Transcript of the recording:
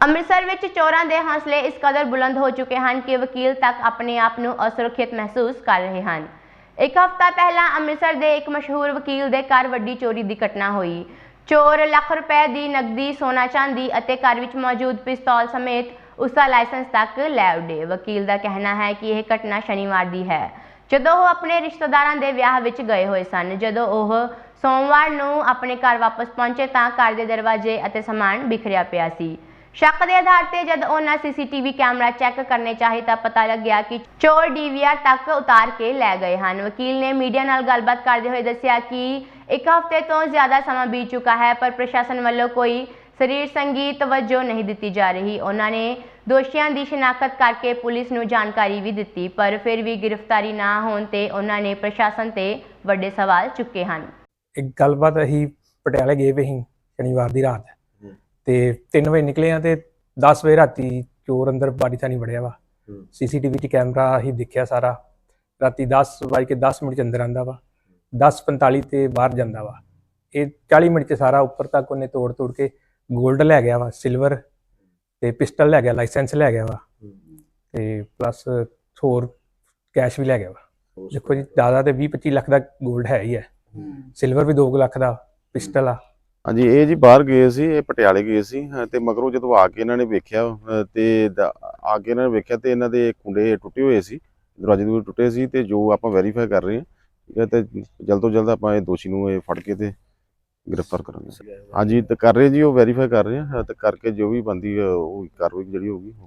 ਅੰਮ੍ਰਿਤਸਰ ਵਿੱਚ ਚੋਰਾਂ ਦੇ ਹੌਸਲੇ ਇਸ ਕਦਰ ਬੁਲੰਦ ਹੋ ਚੁੱਕੇ ਹਨ ਕਿ ਵਕੀਲ ਤੱਕ ਆਪਣੇ ਆਪ ਨੂੰ ਅਸੁਰੱਖਿਅਤ ਮਹਿਸੂਸ ਕਰ ਰਹੇ ਹਨ। ਇੱਕ ਹਫ਼ਤਾ ਪਹਿਲਾਂ ਅੰਮ੍ਰਿਤਸਰ ਦੇ ਇੱਕ ਮਸ਼ਹੂਰ ਵਕੀਲ ਦੇ ਘਰ ਵੱਡੀ ਚੋਰੀ ਦੀ ਘਟਨਾ ਹੋਈ। ਚੋਰ ਲੱਖ ਰੁਪਏ ਦੀ ਨਕਦੀ, ਸੋਨਾ, ਚਾਂਦੀ ਅਤੇ ਘਰ ਵਿੱਚ ਮੌਜੂਦ ਪਿਸਤੌਲ ਸਮੇਤ ਉਸ ਦਾ ਲਾਇਸੈਂਸ ਤੱਕ ਲੈ ਉੱਡੇ। ਵਕੀਲ ਦਾ ਕਹਿਣਾ ਹੈ ਕਿ ਇਹ ਘਟਨਾ ਸ਼ਨੀਵਾਰ ਦੀ ਹੈ। ਜਦੋਂ ਉਹ ਆਪਣੇ ਰਿਸ਼ਤੇਦਾਰਾਂ ਦੇ ਵਿਆਹ ਵਿੱਚ ਗਏ ਹੋਏ ਸਨ, ਜਦੋਂ ਉਹ ਸੋਮਵਾਰ ਨੂੰ ਆਪਣੇ ਘਰ ਵਾਪਸ ਪਹੁੰਚੇ ਤਾਂ ਘਰ ਦੇ ਦਰਵਾਜ਼ੇ ਅਤੇ ਸਮਾਨ ਬਿਖਰਿਆ ਪਿਆ ਸੀ। ਸ਼ੱਕ ਦੇ ਆਧਾਰ ਤੇ ਜਦ ਉਹਨਾਂ ਸੀਸੀਟੀਵੀ ਕੈਮਰਾ ਚੈੱਕ ਕਰਨੇ ਚਾਹੇ ਤਾਂ ਪਤਾ ਲੱਗਿਆ ਕਿ ਚੋਰ ਡੀਵੀਆਰ ਤੱਕ ਉਤਾਰ ਕੇ ਲੈ ਗਏ ਹਨ। ਵਕੀਲ ਨੇ ਮੀਡੀਆ ਨਾਲ ਗੱਲਬਾਤ ਕਰਦੇ ਹੋਏ ਦੱਸਿਆ ਕਿ ਇੱਕ ਹਫ਼ਤੇ ਤੋਂ ਜ਼ਿਆਦਾ ਸਮਾਂ ਬੀਤ ਚੁੱਕਾ ਹੈ, ਪਰ ਪ੍ਰਸ਼ਾਸਨ ਵੱਲੋਂ ਕੋਈ ਸਰੀਰ ਸੰਗੀਤ ਤਵੱਜੋ ਨਹੀਂ ਦਿੱਤੀ ਜਾ ਰਹੀ। ਉਹਨਾਂ ਨੇ ਦੋਸ਼ੀਆਂ ਦੀ ਸ਼ਨਾਖਤ ਕਰਕੇ ਪੁਲਿਸ ਨੂੰ ਜਾਣਕਾਰੀ ਵੀ ਦਿੱਤੀ, ਪਰ ਫਿਰ ਵੀ ਗ੍ਰਿਫਤਾਰੀ ਨਾ ਹੋਣ ਤੇ ਉਹਨਾਂ ਨੇ ਪ੍ਰਸ਼ਾਸਨ ਤੇ ਵੱਡੇ ਸਵਾਲ ਚੁੱਕੇ ਹਨ। ਇੱਕ ਗੱਲਬਾਤ ਅਸੀਂ ਪਟਿਆਲੇ ਗਏ ਵੇ ਸੀ ਸ਼ਨੀਵਾਰ ਦੀ ਰਾਤ। ਤੇ 3 ਵਜੇ ਨਿਕਲੇ ਆ ਤੇ 10 ਵਜੇ ਰਾਤੀ ਚੋਰ ਅੰਦਰ ਬਾੜੀ ਥਾਣੀ ਵੜਿਆ ਵਾ। ਹੂੰ। ਸੀਸੀਟੀਵੀ 'ਚ ਕੈਮਰਾ ਅਸੀਂ ਦੇਖਿਆ ਸਾਰਾ। ਰਾਤੀ 10 ਵਜੇ ਕੇ 10 ਮਿੰਟ ਚ ਅੰਦਰ ਆਂਦਾ ਵਾ। 10:45 ਤੇ ਬਾਹਰ ਜਾਂਦਾ ਵਾ। ਇਹ 40 ਮਿੰਟ ਚ ਸਾਰਾ ਉੱਪਰ ਤੱਕ ਉਹਨੇ ਤੋੜ ਤੋੜ ਕੇ 골ਡ ਲੈ ਗਿਆ ਵਾ ਸਿਲਵਰ ਤੇ ਪਿਸਟਲ ਲੈ ਗਿਆ ਲਾਇਸੈਂਸ ਲੈ ਗਿਆ ਵਾ। ਤੇ ਪਲੱਸ ਹੋਰ ਕੈਸ਼ ਵੀ ਲੈ ਗਿਆ ਵਾ। ਦੇਖੋ ਜੀ ਜ਼ਿਆਦਾ ਤੇ 20 25 ਲੱਖ ਦਾ 골ਡ ਹੈ ਹੀ। ਹੈ। ਸਿਲਵਰ ਵੀ 2 ਲੱਖ ਦਾ ਪਿਸਟਲ ਆ। ਹਾਂਜੀ ਇਹ ਜੀ ਬਾਹਰ ਗਏ ਸੀ ਇਹ ਪਟਿਆਲੇ ਗਏ ਸੀ ਹਾਂ, ਤੇ ਮਗਰੋਂ ਜਦੋਂ ਆ ਕੇ ਇਹਨਾਂ ਨੇ ਵੇਖਿਆ ਅਹ, ਤੇ ਦ- ਆ ਕੇ ਇਹਨਾਂ ਨੇ ਵੇਖਿਆ ਤੇ ਇਹਨਾਂ ਦੇ ਕੁੰਡੇ ਟੁੱਟੇ ਹੋਏ ਸੀ ਦਰਵਾਜ਼ੇ ਦੂਰ ਟੁੱਟੇ ਸੀ ਤੇ ਜੋ ਆਪਾਂ ਵੈਰੀਫਾਈ ਕਰ ਰਹੇ ਹਾਂ ਠੀਕ ਹੈ ਤੇ ਜਲਦ ਤੋਂ ਜਲਦ ਆਪਾਂ ਇਹ ਦੋਸ਼ੀ ਨੂੰ ਇਹ ਫੜ ਕੇ ਤੇ ਗ੍ਰਿਫਤਾਰ ਕਰਾਂਗੇ। ਹਾਂਜੀ ਤੇ ਕਰ ਰਹੇ ਜੀ ਉਹ ਵੈਰੀਫਾਈ ਕਰ ਰਹੇ ਹਾਂ ਤੇ ਕਰਕੇ ਜੋ ਵੀ ਬੰਦੀ ਉਹ ਕਾਰਵਾਈ ਜਿਹੜੀ ਹੋਊਗੀ